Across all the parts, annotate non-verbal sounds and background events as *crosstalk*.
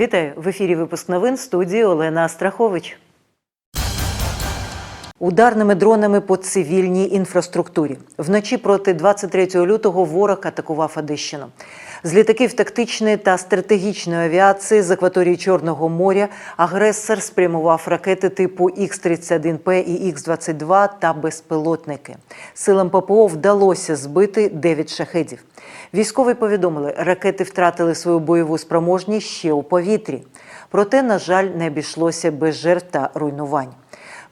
Вітаю в ефірі. Випуск новин студії Олена Астрахович. Ударними дронами по цивільній інфраструктурі вночі проти 23 лютого ворог атакував Одещину. З літаків тактичної та стратегічної авіації з акваторії Чорного моря агресор спрямував ракети типу Х-31П і Х-22 та безпілотники. Силам ППО вдалося збити 9 шахедів. Військові повідомили, ракети втратили свою бойову спроможність ще у повітрі. Проте, на жаль, не обійшлося без жертв та руйнувань.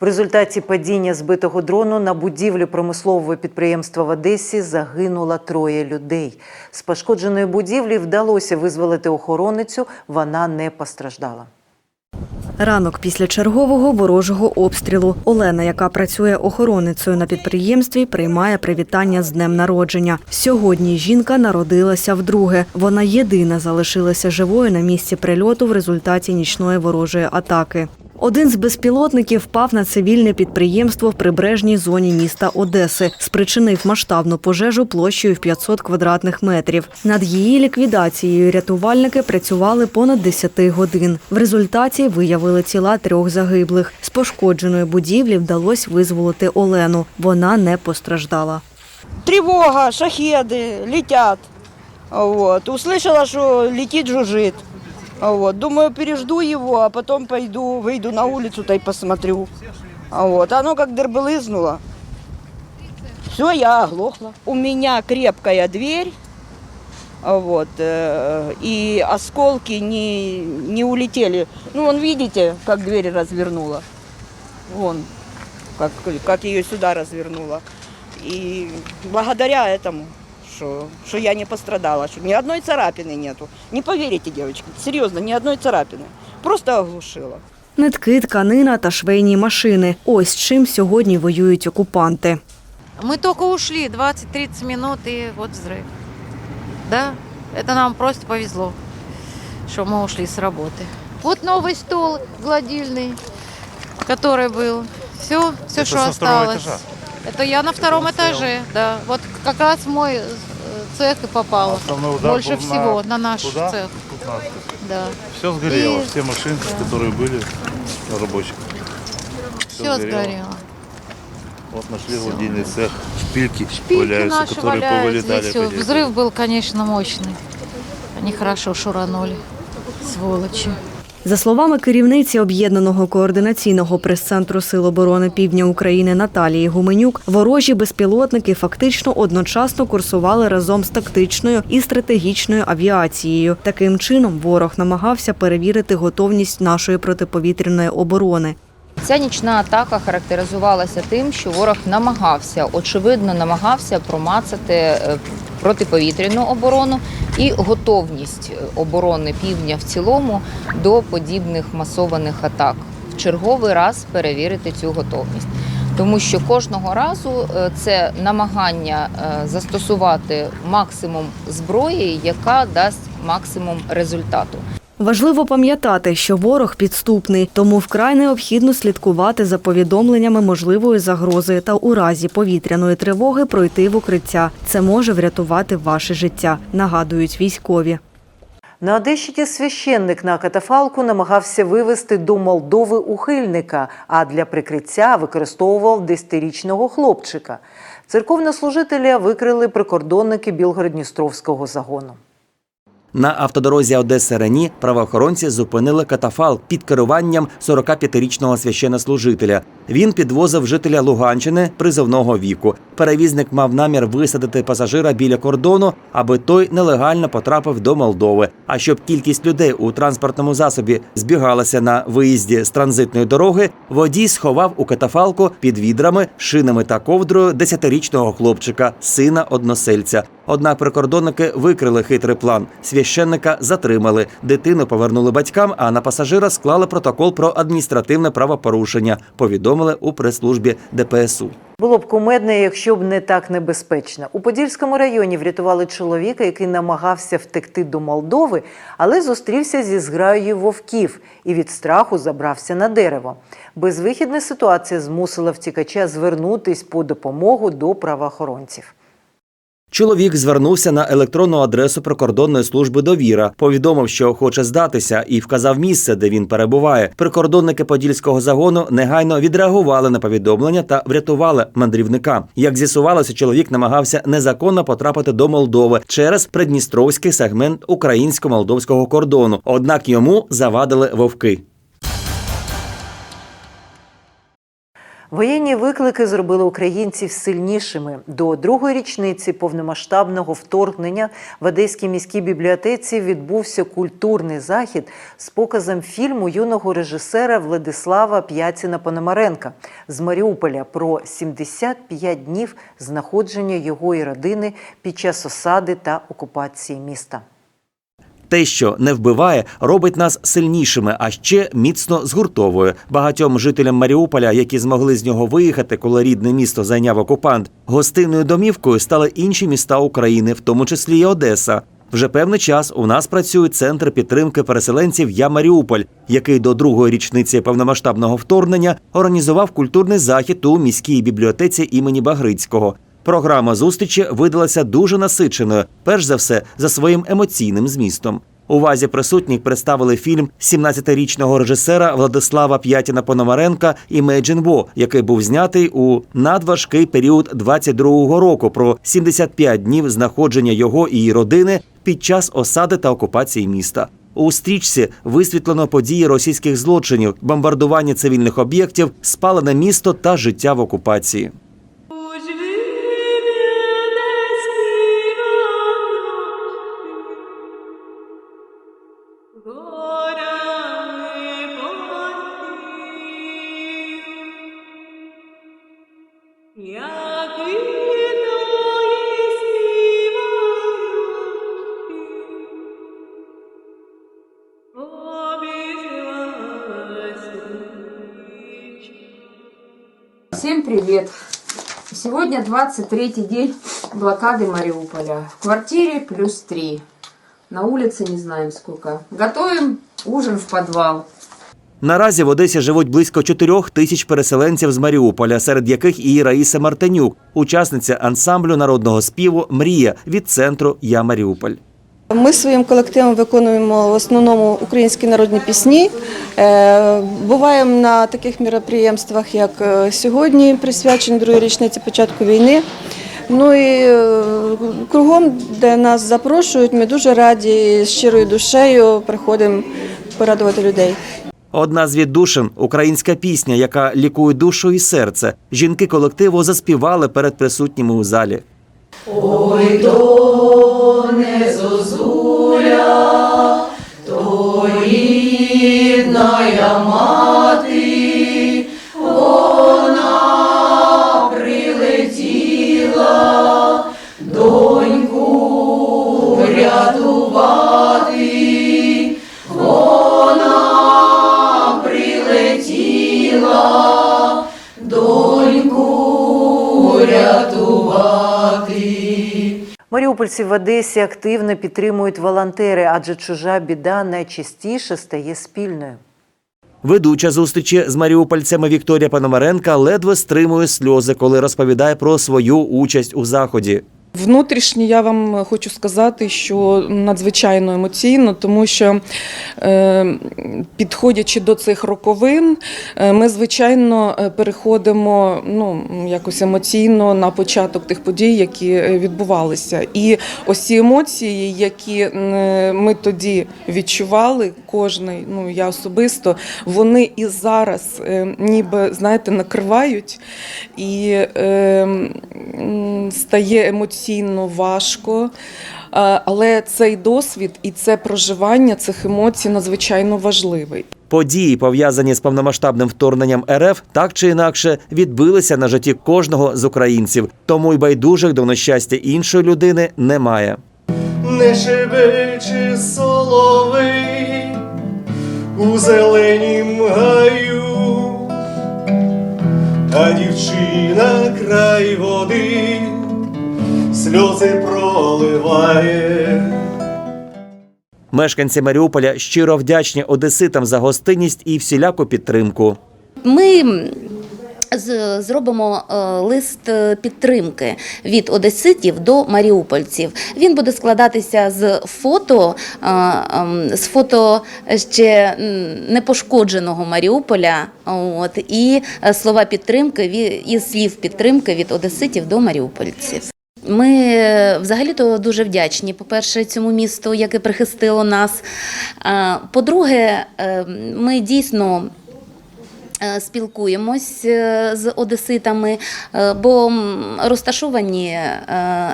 В результаті падіння збитого дрону на будівлю промислового підприємства в Одесі загинуло троє людей. З пошкодженої будівлі вдалося визволити охороницю, вона не постраждала. Ранок після чергового ворожого обстрілу. Олена, яка працює охороницею на підприємстві, приймає привітання з днем народження. Сьогодні жінка народилася вдруге. Вона єдина залишилася живою на місці прильоту в результаті нічної ворожої атаки. Один з безпілотників впав на цивільне підприємство в прибережній зоні міста Одеси, спричинив масштабну пожежу площею в 500 квадратних метрів. Над її ліквідацією рятувальники працювали понад 10 годин. В результаті виявили тіла трьох загиблих. З пошкодженої будівлі вдалося визволити Олену. Вона не постраждала. тревога, шахеды летят. Вот. Услышала, что летит, жужжит. Вот. Думаю, пережду его, а потом пойду, выйду на улицу-то и посмотрю. Вот. Оно как дербелызнуло. Все, я оглохла. У меня крепкая дверь. Вот, э, и осколки не, не улетели. Ну, вон, видите, как дверь развернула. Вон, как, как ее сюда развернула. И благодаря этому, что, что я не пострадала, что ни одной царапины нету. Не поверите, девочки, серьезно, ни одной царапины. Просто оглушила. Нитки, тканина та швейні машини. Ось чим сьогодні воюють окупанти. Мы только ушли, 20-30 минут, и вот взрыв. Да, это нам просто повезло, что мы ушли с работы. Вот новый стол гладильный, который был. Все, все, Это что со второго осталось. этажа? Это я на втором этаже, да. Вот как раз в мой э, цех и попало. Основной удар Больше был всего на, на наш куда? цех. Тут на- Да. Все сгорело, И- все машинки, которые были рабочих. Все сгорело. Вот нашли гладильный цех, шпильки, Шпильки валяются, наши которые валяются. повылетали. Здесь опять. Взрыв был, конечно, мощный. Они хорошо шуранули. Сволочи. За словами керівниці об'єднаного координаційного прес-центру Сил оборони Півдня України Наталії Гуменюк, ворожі безпілотники фактично одночасно курсували разом з тактичною і стратегічною авіацією. Таким чином, ворог намагався перевірити готовність нашої протиповітряної оборони. Ця нічна атака характеризувалася тим, що ворог намагався, очевидно, намагався промацати е, протиповітряну оборону і готовність е, оборони півдня в цілому до подібних масованих атак. В черговий раз перевірити цю готовність. Тому що кожного разу е, це намагання е, застосувати максимум зброї, яка дасть максимум результату. Важливо пам'ятати, що ворог підступний, тому вкрай необхідно слідкувати за повідомленнями можливої загрози та у разі повітряної тривоги пройти в укриття. Це може врятувати ваше життя, нагадують військові. На Одещині священник на катафалку намагався вивезти до Молдови ухильника, а для прикриття використовував десятирічного хлопчика. Церковнослужителя викрили прикордонники Білгород-Дністровського загону. На автодорозі Одеси Рені правоохоронці зупинили катафалк під керуванням 45-річного священнослужителя. Він підвозив жителя Луганщини призовного віку. Перевізник мав намір висадити пасажира біля кордону, аби той нелегально потрапив до Молдови. А щоб кількість людей у транспортному засобі збігалася на виїзді з транзитної дороги, водій сховав у катафалку під відрами, шинами та ковдрою 10-річного хлопчика, сина односельця. Однак прикордонники викрили хитрий план. Священника затримали, дитину повернули батькам, а на пасажира склали протокол про адміністративне правопорушення. Повідомили у прес-службі ДПСУ. Було б кумедно, якщо б не так небезпечно. У Подільському районі врятували чоловіка, який намагався втекти до Молдови, але зустрівся зі зграєю вовків і від страху забрався на дерево. Безвихідна ситуація змусила втікача звернутись по допомогу до правоохоронців. Чоловік звернувся на електронну адресу прикордонної служби довіра, повідомив, що хоче здатися, і вказав місце, де він перебуває. Прикордонники подільського загону негайно відреагували на повідомлення та врятували мандрівника. Як з'ясувалося, чоловік намагався незаконно потрапити до Молдови через придністровський сегмент українсько-молдовського кордону. Однак йому завадили вовки. Воєнні виклики зробили українців сильнішими. До другої річниці повномасштабного вторгнення в Одеській міській бібліотеці відбувся культурний захід з показом фільму юного режисера Владислава П'яціна Пономаренка з Маріуполя про 75 днів знаходження його і родини під час осади та окупації міста. Те, що не вбиває, робить нас сильнішими, а ще міцно згуртовує. Багатьом жителям Маріуполя, які змогли з нього виїхати, коли рідне місто зайняв окупант, гостинною домівкою стали інші міста України, в тому числі і Одеса. Вже певний час у нас працює центр підтримки переселенців Я Маріуполь, який до другої річниці повномасштабного вторгнення організував культурний захід у міській бібліотеці імені Багрицького. Програма зустрічі видалася дуже насиченою, перш за все, за своїм емоційним змістом. Увазі присутніх представили фільм 17-річного режисера Владислава П'ятіна Пономаренка «Imagine War», який був знятий у надважкий період 22-го року про 75 днів знаходження його і її родини під час осади та окупації міста. У стрічці висвітлено події російських злочинів, бомбардування цивільних об'єктів, спалене місто та життя в окупації. Сегодня 23-й день блокады Мариуполя. В квартире плюс 3. На улице не знаем сколько. Готовим ужин в подвал. Наразі в Одесі живуть близько 4 тисяч переселенців з Маріуполя, серед яких і Раїса Мартинюк, учасниця ансамблю народного співу Мрія від центру Я Маріуполь. Ми своїм колективом виконуємо в основному українські народні пісні. Е, Буваємо на таких міроприємствах, як е, сьогодні, присвячені другій річниці початку війни. Ну і е, кругом, де нас запрошують, ми дуже раді з щирою душею приходимо порадувати людей. Одна з віддушин – українська пісня, яка лікує душу і серце. Жінки колективу заспівали перед присутніми у залі не зозуля, то рідна я мать. Маріупольці в Одесі активно підтримують волонтери, адже чужа біда найчастіше стає спільною. Ведуча зустрічі з маріупольцями Вікторія Пономаренка ледве стримує сльози, коли розповідає про свою участь у заході. Внутрішньо я вам хочу сказати, що надзвичайно емоційно, тому що е, підходячи до цих роковин, е, ми звичайно е, переходимо ну, якось емоційно на початок тих подій, які відбувалися. І ось ці емоції, які ми тоді відчували, кожний, ну я особисто, вони і зараз ніби знаєте накривають і е, стає емоційно важко. Е, Але цей досвід і це проживання цих емоцій надзвичайно важливий. Події, пов'язані з повномасштабним вторгненням РФ, так чи інакше відбилися на житті кожного з українців. Тому й байдужих до нещастя іншої людини немає. не шебече соловей у зеленім гаю, а дівчина край води сльози проливає. Мешканці Маріуполя щиро вдячні одеситам за гостинність і всіляку підтримку. Ми з- зробимо е, лист е, підтримки від одеситів до маріупольців. Він буде складатися з фото, е, ем, з фото ще непошкодженого Маріуполя, от, і слова підтримки ві- і слів підтримки від одеситів до маріупольців. Ми е, взагалі-то дуже вдячні, по-перше, цьому місту, яке прихистило нас. По-друге, е, ми дійсно е, спілкуємось з одеситами, бо розташовані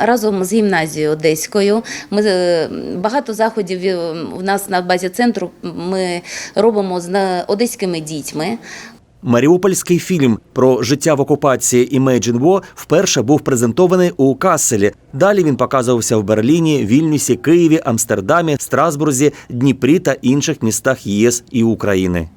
разом з гімназією одеською. Ми багато заходів в нас на базі центру ми робимо з одеськими дітьми. Маріупольський фільм про життя в окупації Imagine War вперше був презентований у Касселі. Далі він показувався в Берліні, Вільнюсі, Києві, Амстердамі, Страсбурзі, Дніпрі та інших містах ЄС і України.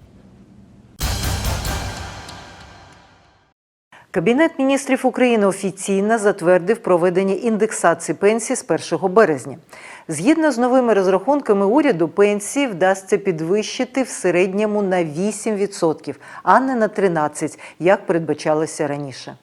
Кабінет міністрів України офіційно затвердив проведення індексації пенсій з 1 березня. Згідно з новими розрахунками уряду, пенсії вдасться підвищити в середньому на 8%, а не на 13%, як передбачалося раніше.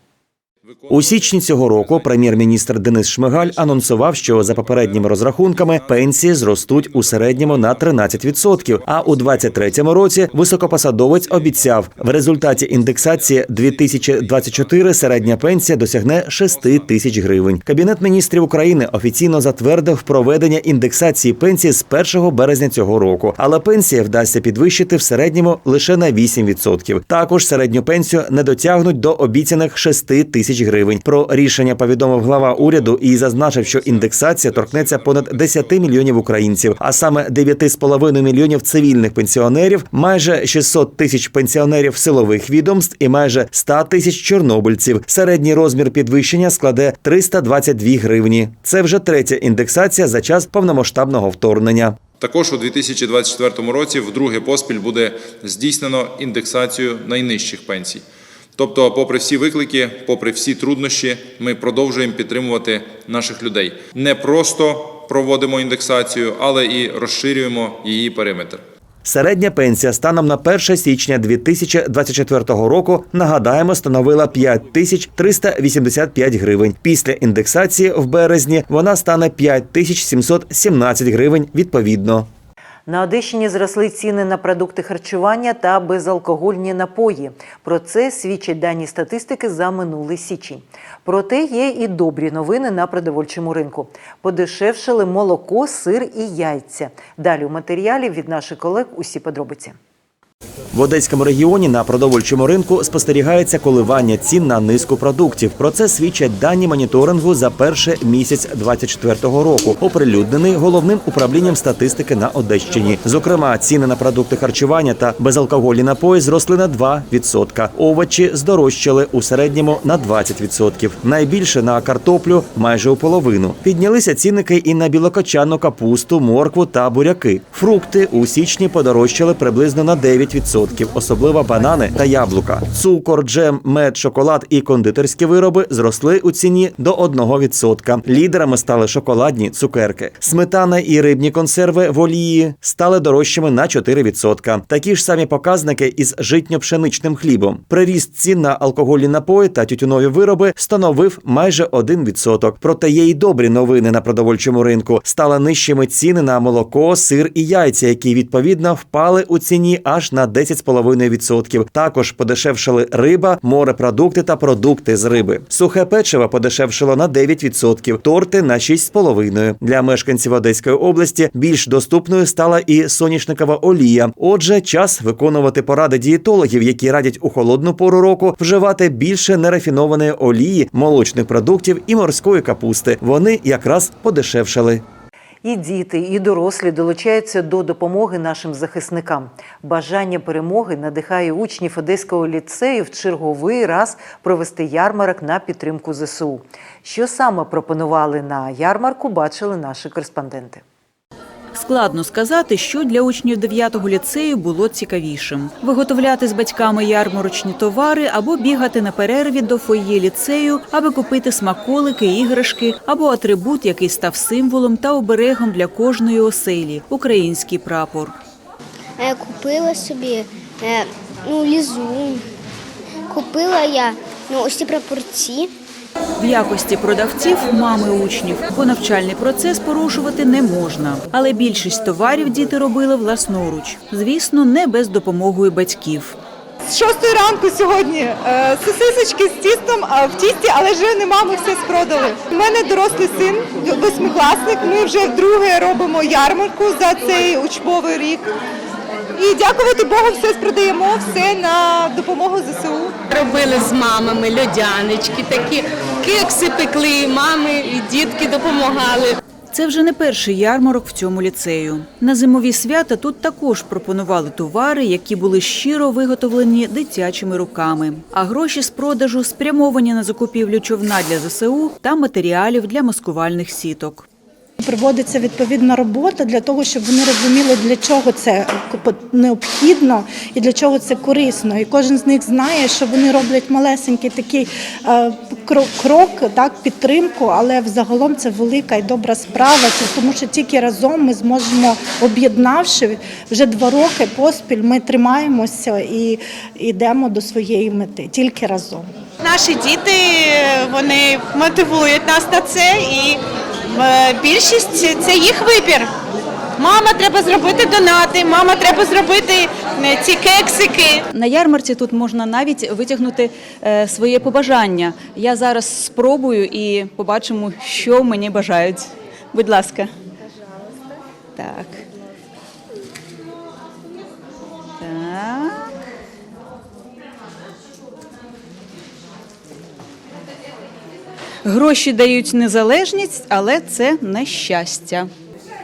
У січні цього року прем'єр-міністр Денис Шмигаль анонсував, що за попередніми розрахунками пенсії зростуть у середньому на 13%, А у 2023 році високопосадовець обіцяв, в результаті індексації 2024 середня пенсія досягне 6 тисяч гривень. Кабінет міністрів України офіційно затвердив проведення індексації пенсії з 1 березня цього року, але пенсія вдасться підвищити в середньому лише на 8%. Також середню пенсію не дотягнуть до обіцяних 6 тисяч гривень. Про рішення повідомив глава уряду і зазначив, що індексація торкнеться понад 10 мільйонів українців, а саме 9,5 мільйонів цивільних пенсіонерів, майже 600 тисяч пенсіонерів силових відомств і майже 100 тисяч чорнобильців. Середній розмір підвищення складе 322 гривні. Це вже третя індексація за час повномасштабного вторгнення. Також у 2024 році вдруге поспіль буде здійснено індексацію найнижчих пенсій. Тобто, попри всі виклики, попри всі труднощі, ми продовжуємо підтримувати наших людей. Не просто проводимо індексацію, але і розширюємо її периметр. Середня пенсія станом на 1 січня 2024 року, нагадаємо, становила 5385 гривень. Після індексації в березні вона стане 5717 гривень відповідно. На Одещині зросли ціни на продукти харчування та безалкогольні напої. Про це свідчать дані статистики за минулий січень. Проте є і добрі новини на продовольчому ринку. Подешевшили молоко, сир і яйця. Далі у матеріалі від наших колег усі подробиці. В Одеському регіоні на продовольчому ринку спостерігається коливання цін на низку продуктів. Про це свідчать дані моніторингу за перший місяць 2024 року, оприлюднений головним управлінням статистики на Одещині. Зокрема, ціни на продукти харчування та безалкогольні напої зросли на 2%. Овочі здорожчали у середньому на 20%. Найбільше на картоплю майже у половину. Піднялися цінники і на білокочанну капусту, моркву та буряки. Фрукти у січні подорожчали приблизно на 9%, особливо банани та яблука. Цукор, джем, мед, шоколад і кондитерські вироби зросли у ціні до 1%. Лідерами стали шоколадні цукерки. Сметана і рибні консерви в олії стали дорожчими на 4%. Такі ж самі показники із житньо-пшеничним хлібом. Приріст цін на алкогольні напої та тютюнові вироби становив майже 1%. Проте є й добрі новини на продовольчому ринку. Стали нижчими ціни на молоко, сир і яйця, які відповідно впали у ціні аж на 10,5%. Також подешевшали риба, морепродукти та продукти з риби. Сухе печиво подешевшило на 9%, торти на 6,5%. Для мешканців Одеської області більш доступною стала і соняшникова олія. Отже, час виконувати поради дієтологів, які радять у холодну пору року вживати більше нерафінованої олії, молочних продуктів і морської капусти. Вони якраз подешевшали. І діти, і дорослі долучаються до допомоги нашим захисникам. Бажання перемоги надихає учнів Одеського ліцею в черговий раз провести ярмарок на підтримку ЗСУ. Що саме пропонували на ярмарку, бачили наші кореспонденти. Складно сказати, що для учнів 9-го ліцею було цікавішим: виготовляти з батьками ярмарочні товари або бігати на перерві до фоє ліцею, аби купити смаколики, іграшки або атрибут, який став символом та оберегом для кожної оселі український прапор. Я Купила собі е, ну, лізун, Купила я ну, ось ці прапорці. В якості продавців мами учнів, бо навчальний процес порушувати не можна. Але більшість товарів діти робили власноруч. Звісно, не без допомоги батьків. З шостої ранку сьогодні е, сосисочки з тістом в тісті, але вже нема, ми все спродали. У мене дорослий син, восьмикласник. Ми вже вдруге робимо ярмарку за цей учбовий рік. І дякувати Богу, все спродаємо, все на допомогу ЗСУ. Робили з мамами льодянички, такі кекси пекли, мами і дітки допомагали. Це вже не перший ярмарок в цьому ліцею. На зимові свята тут також пропонували товари, які були щиро виготовлені дитячими руками. А гроші з продажу спрямовані на закупівлю човна для ЗСУ та матеріалів для маскувальних сіток. Проводиться відповідна робота для того, щоб вони розуміли, для чого це необхідно і для чого це корисно. І кожен з них знає, що вони роблять малесенький такий е, крок, так підтримку, але взагалом це велика і добра справа. Тому, що тільки разом ми зможемо об'єднавши вже два роки поспіль. Ми тримаємося і йдемо до своєї мети тільки разом. Наші діти вони мотивують нас на це, і більшість це їх вибір. Мама, треба зробити донати, мама, треба зробити е, ці кексики. На ярмарці тут можна навіть витягнути е, своє побажання. Я зараз спробую і побачимо, що мені бажають. Будь ласка. Так. Гроші дають незалежність, але це не щастя.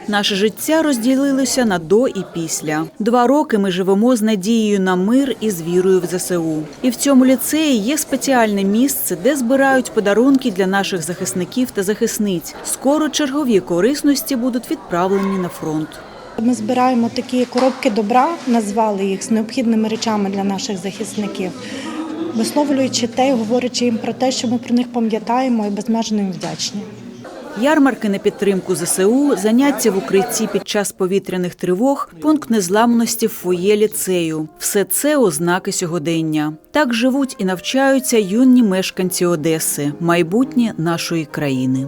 Наше життя розділилося на до і після. Два роки ми живемо з надією на мир і з вірою в ЗСУ. І в цьому ліцеї є спеціальне місце, де збирають подарунки для наших захисників та захисниць. Скоро чергові корисності будуть відправлені на фронт. Ми збираємо такі коробки добра, назвали їх з необхідними речами для наших захисників, висловлюючи те, говорячи їм про те, що ми про них пам'ятаємо і безмежно їм вдячні. Ярмарки на підтримку ЗСУ, заняття в укритті під час повітряних тривог, пункт незламності в фоє ліцею. Все це ознаки сьогодення. Так живуть і навчаються юні мешканці Одеси, майбутнє нашої країни.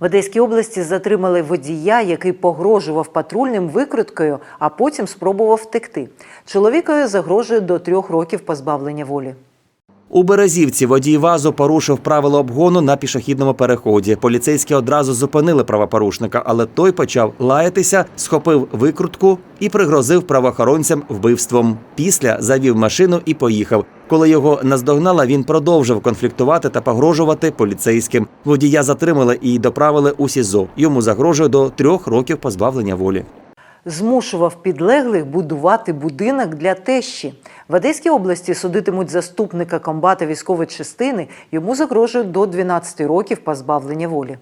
В Одеській області затримали водія, який погрожував патрульним викруткою, а потім спробував втекти. Чоловікові загрожує до трьох років позбавлення волі. У Березівці водій ВАЗу порушив правила обгону на пішохідному переході. Поліцейські одразу зупинили правопорушника, але той почав лаятися, схопив викрутку і пригрозив правоохоронцям вбивством. Після завів машину і поїхав. Коли його наздогнала, він продовжив конфліктувати та погрожувати поліцейським. Водія затримали і доправили у СІЗО. Йому загрожує до трьох років позбавлення волі. Змушував підлеглих будувати будинок для тещі. В Одеській області судитимуть заступника комбата військової частини. Йому загрожує до 12 років позбавлення волі.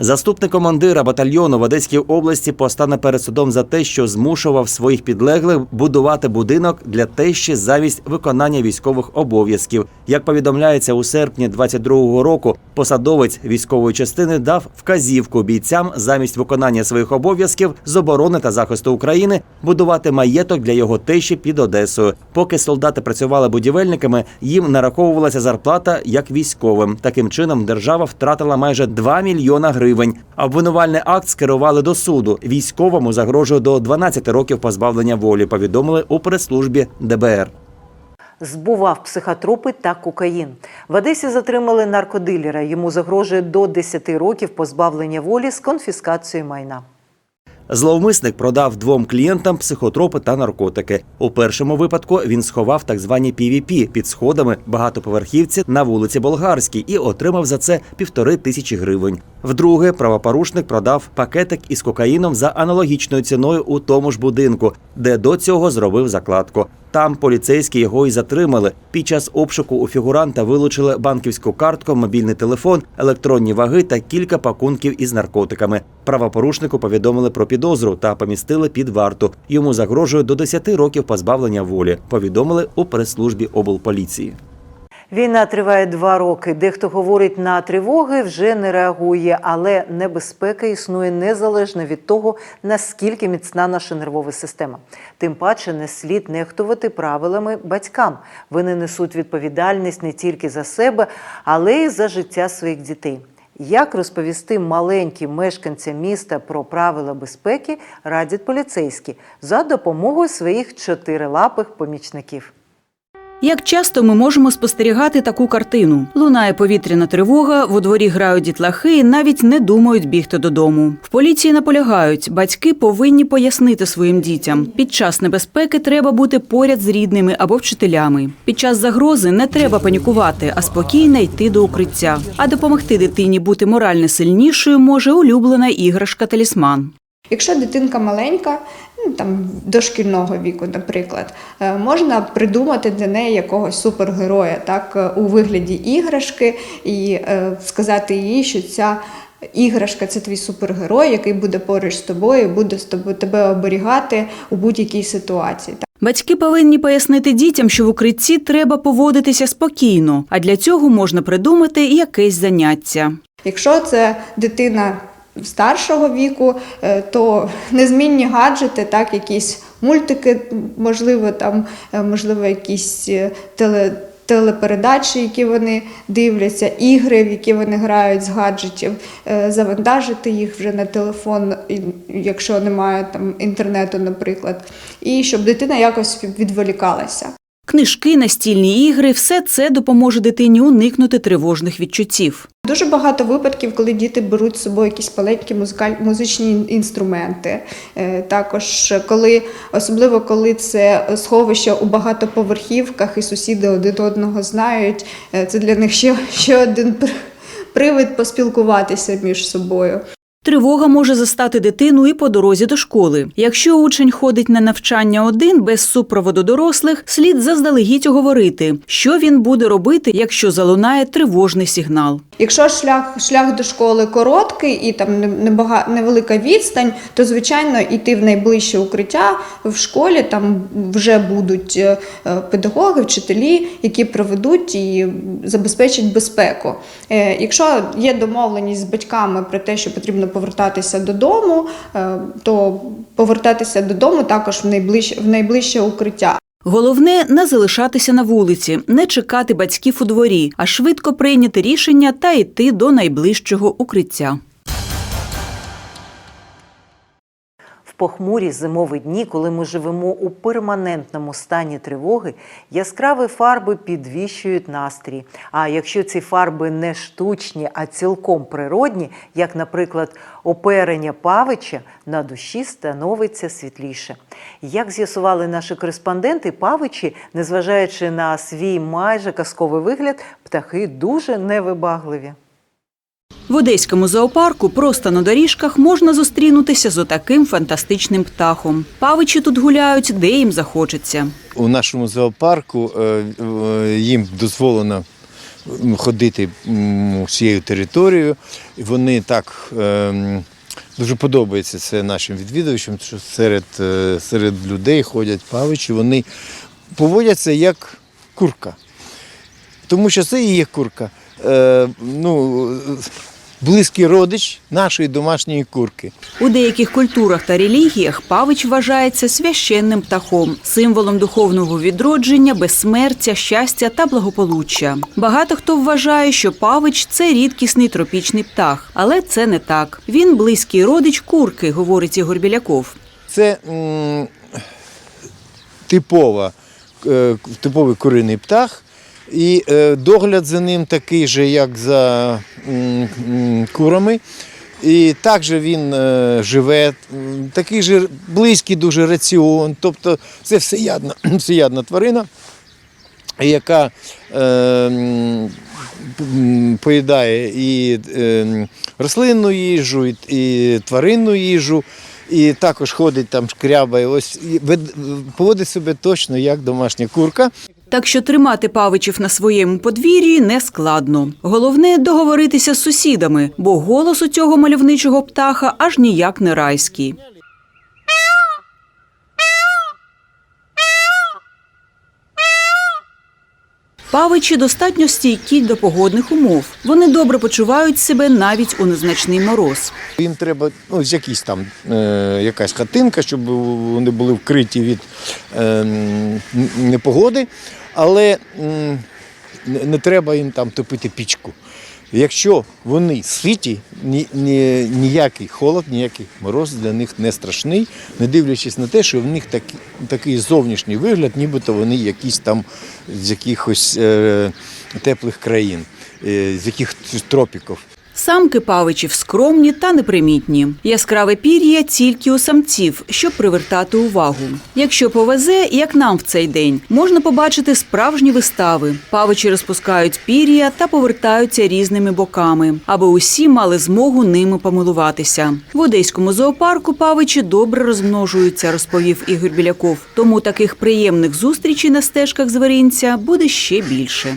Заступник командира батальйону в Одеській області постане перед судом за те, що змушував своїх підлеглих будувати будинок для тещі замість виконання військових обов'язків. Як повідомляється у серпні 22-го року, посадовець військової частини дав вказівку бійцям замість виконання своїх обов'язків з оборони та захисту України будувати маєток для його тещі під Одесою. Поки солдати працювали будівельниками, їм нараховувалася зарплата як військовим. Таким чином держава втратила майже 2 мільйона гривень. Обвинувальний акт скерували до суду. Військовому загрожує до 12 років позбавлення волі. Повідомили у прес-службі ДБР. Збував психотропи та кокаїн. В Одесі затримали наркодилера. Йому загрожує до 10 років позбавлення волі з конфіскацією майна. Зловмисник продав двом клієнтам психотропи та наркотики. У першому випадку він сховав так звані PVP під сходами багатоповерхівці на вулиці Болгарській і отримав за це півтори тисячі гривень. Вдруге, правопорушник продав пакетик із кокаїном за аналогічною ціною у тому ж будинку, де до цього зробив закладку. Там поліцейські його і затримали. Під час обшуку у фігуранта вилучили банківську картку, мобільний телефон, електронні ваги та кілька пакунків із наркотиками. Правопорушнику повідомили про підозру та помістили під варту. Йому загрожує до 10 років позбавлення волі. Повідомили у прес-службі облполіції. Війна триває два роки. Дехто говорить на тривоги, вже не реагує, але небезпека існує незалежно від того, наскільки міцна наша нервова система. Тим паче не слід нехтувати правилами батькам. Вони несуть відповідальність не тільки за себе, але й за життя своїх дітей. Як розповісти маленьким мешканцям міста про правила безпеки, радять поліцейські за допомогою своїх чотирилапих помічників. Як часто ми можемо спостерігати таку картину? Лунає повітряна тривога, во дворі грають дітлахи і навіть не думають бігти додому. В поліції наполягають, батьки повинні пояснити своїм дітям. Під час небезпеки треба бути поряд з рідними або вчителями. Під час загрози не треба панікувати, а спокійно йти до укриття. А допомогти дитині бути морально сильнішою може улюблена іграшка талісман. Якщо дитинка маленька, там дошкільного віку, наприклад, е, можна придумати для неї якогось супергероя, так е, у вигляді іграшки, і е, сказати їй, що ця іграшка це твій супергерой, який буде поруч з тобою, буде з тобою тебе оберігати у будь-якій ситуації. Батьки повинні пояснити дітям, що в укритті треба поводитися спокійно, а для цього можна придумати якесь заняття. Якщо це дитина старшого віку, е, то незмінні гаджети, так, якісь мультики, можливо, там, е, можливо, якісь е, теле. Телепередачі, які вони дивляться, ігри, в які вони грають з гаджетів, завантажити їх вже на телефон, якщо немає там інтернету, наприклад, і щоб дитина якось відволікалася. Книжки, настільні ігри все це допоможе дитині уникнути тривожних відчуттів. Дуже багато випадків, коли діти беруть з собою якісь музикаль... музичні інструменти. Е, Також коли, особливо коли це сховище у багатоповерхівках і сусіди один одного знають, е, це для них ще, ще один привид поспілкуватися між собою. Тривога може застати дитину і по дорозі до школи. Якщо учень ходить на навчання один без супроводу дорослих, слід заздалегідь оговорити, що він буде робити, якщо залунає тривожний сигнал. Якщо шлях, шлях до школи короткий і там небага- невелика відстань, то звичайно йти в найближче укриття в школі. Там вже будуть е, педагоги, вчителі, які проведуть і забезпечать безпеку. Е, Якщо є домовленість з батьками про те, що потрібно повертатися додому, е, то повертатися додому також в найближче, в найближче укриття. Головне не залишатися на вулиці, не чекати батьків у дворі, а швидко прийняти рішення та йти до найближчого укриття. Похмурі зимові дні, коли ми живемо у перманентному стані тривоги, яскраві фарби підвищують настрій. А якщо ці фарби не штучні, а цілком природні, як, наприклад, оперення павича, на душі становиться світліше. Як з'ясували наші кореспонденти, павичі, незважаючи на свій майже казковий вигляд, птахи дуже невибагливі. В одеському зоопарку просто на доріжках можна зустрінутися з отаким фантастичним птахом. Павичі тут гуляють, де їм захочеться. У нашому зоопарку е, е, їм дозволено ходити всією територією. Вони так е, дуже подобається це нашим відвідувачам, що серед, серед людей ходять павичі, вони поводяться як курка. Тому що це і є курка. Е, ну, близький родич нашої домашньої курки. У деяких культурах та релігіях павич вважається священним птахом, символом духовного відродження, безсмертя, щастя та благополуччя. Багато хто вважає, що павич це рідкісний тропічний птах, але це не так. Він близький родич курки, говорить Ігор Біляков. Це м, типова, е, типовий куриний птах, і е, догляд за ним такий же, як за курами. І також він е, живе, такий же близький дуже раціон, тобто це всеядна, *clears throat* всеядна тварина, яка е, поїдає і рослинну їжу, і, тваринну їжу. І також ходить там шкрябає, ось поводить себе точно як домашня курка. Так що тримати павичів на своєму подвір'ї не складно. Головне договоритися з сусідами, бо голос у цього мальовничого птаха аж ніяк не райський. Павичі достатньо стійкі до погодних умов. Вони добре почувають себе навіть у незначний мороз. Їм треба ну, якісь там е, якась хатинка, щоб вони були вкриті від е, непогоди, але не, треба їм там топити пічку. Якщо вони ні, ніякий холод, ніякий мороз для них не страшний, не дивлячись на те, що в них такий, такий зовнішній вигляд, нібито вони якісь там з якихось е, теплих країн, е, з якихось тропіків. Самки павичів скромні та непримітні. Яскраве пір'я тільки у самців, щоб привертати увагу. Якщо повезе, як нам в цей день, можна побачити справжні вистави. Павичі розпускають пір'я та повертаються різними боками, аби усі мали змогу ними помилуватися. В одеському зоопарку павичі добре розмножуються, розповів Ігор Біляков. Тому таких приємних зустрічей на стежках звіринця буде ще більше.